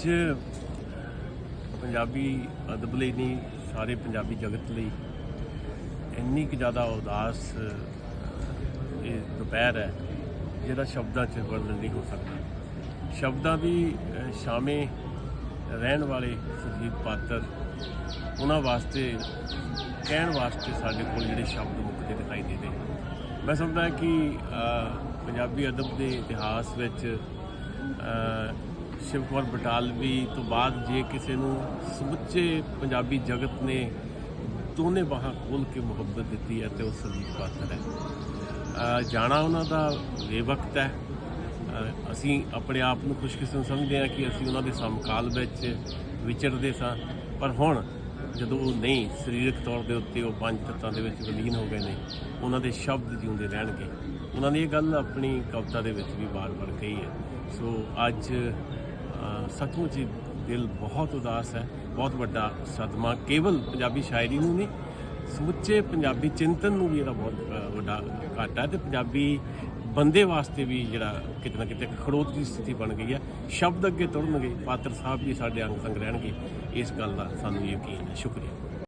ਅੱਜ ਪੰਜਾਬੀ ਅਦਬ ਲਈ ਨਹੀਂ ਸਾਰੇ ਪੰਜਾਬੀ ਜਗਤ ਲਈ ਇੰਨੀ ਕੁ ਜ਼ਿਆਦਾ ਉਦਾਸ ਇਹ ਦੁਪਹਿਰ ਹੈ ਜਿਹੜਾ ਸ਼ਬਦਾਂ 'ਚ ਵਰਣਨ ਨਹੀਂ ਹੋ ਸਕਦਾ। ਸ਼ਬਦਾਂ ਦੀ ਅਹ, ਸ਼ਾਮੇ ਰਹਿਣ ਵਾਲੇ ਸੁਰਜੀਤ ਪਾਤਰ ਉਹਨਾਂ ਵਾਸਤੇ ਕਹਿਣ ਵਾਸਤੇ ਸਾਡੇ ਕੋਲ ਜਿਹੜੇ ਸ਼ਬਦ ਮੁੱਕਦੇ ਦਿਖਾਈ ਦੇ ਨੇ ਮੈਂ ਸਮਝਦਾ ਕਿ ਪੰਜਾਬੀ ਅਦਬ ਦੇ ਇਤਿਹਾਸ ਵਿੱਚ ਸ਼ਿਵ ਕੁਮਾਰ ਬਟਾਲਵੀ ਤੋਂ ਬਾਅਦ ਜੇ ਕਿਸੇ ਨੂੰ ਸਮੁੱਚੇ ਪੰਜਾਬੀ ਜਗਤ ਨੇ ਦੋਨੇ ਬਾਹਾਂ ਖੋਲ ਕੇ ਮੁਹੱਬਤ ਦਿੱਤੀ ਹੈ ਤੇ ਉਹ ਸੁਰਜੀਤ ਪਾਤਰ ਹੈ। ਜਾਣਾ ਉਹਨਾਂ ਦਾ ਬੇਵਕਤ ਹੈ। ਅਸੀਂ ਆਪਣੇ ਆਪ ਨੂੰ ਖੁਸ਼ਕਿਸਮਤ ਸਮਝਦੇ ਹਾਂ ਕਿ ਅਸੀਂ ਉਹਨਾਂ ਦੇ ਸਮਕਾਲ ਵਿੱਚ ਵਿਚਰਦੇ ਸਾਂ। ਪਰ ਹੁਣ ਜਦੋਂ ਉਹ ਨਹੀਂ ਸਰੀਰਕ ਤੌਰ ਦੇ ਉੱਤੇ ਉਹ ਪੰਜ ਤੱਤਾਂ ਦੇ ਵਿੱਚ ਵਿਲੀਨ ਹੋ ਗਏ ਨੇ, ਉਹਨਾਂ ਦੇ ਸ਼ਬਦ ਜਿਉਂਦੇ ਰਹਿਣਗੇ। ਉਹਨਾਂ ਨੇ ਇਹ ਗੱਲ ਆਪਣੀ ਕਵਿਤਾ ਦੇ ਵਿੱਚ ਵੀ ਵਾਰ-ਵਾਰ ਕਹੀ ਹੈ। ਸੋ ਅੱਜ ਸੱਚਮੁੱਚ ਹੀ ਦਿਲ ਬਹੁਤ ਉਦਾਸ ਹੈ, ਬਹੁਤ ਵੱਡਾ ਸਦਮਾ, ਕੇਵਲ ਪੰਜਾਬੀ ਸ਼ਾਇਰੀ ਨੂੰ ਨਹੀਂ, ਸਮੁੱਚੇ ਪੰਜਾਬੀ ਚਿੰਤਨ ਨੂੰ ਵੀ ਇਹਦਾ ਬਹੁਤ ਵੱਡਾ ਘਾਟਾ ਹੈ ਤੇ ਪੰਜਾਬੀ ਬੰਦੇ ਵਾਸਤੇ ਵੀ ਜਿਹੜਾ ਕਿਤੇ ਨਾ ਕਿਤੇ ਇੱਕ ਖੜੋਤ ਦੀ ਸਥਿਤੀ ਬਣ ਗਈ ਹੈ। ਸ਼ਬਦ ਅੱਗੇ ਤੁਰਨਗੇ, ਪਾਤਰ ਸਾਹਿਬ ਵੀ ਸਾਡੇ ਅੰਗ ਸੰਗ ਰਹਿਣਗੇ, ਇਸ ਗੱਲ ਦਾ ਸਾਨੂੰ ਯਕੀਨ ਹੈ। ਸ਼ੁਕਰੀਆ।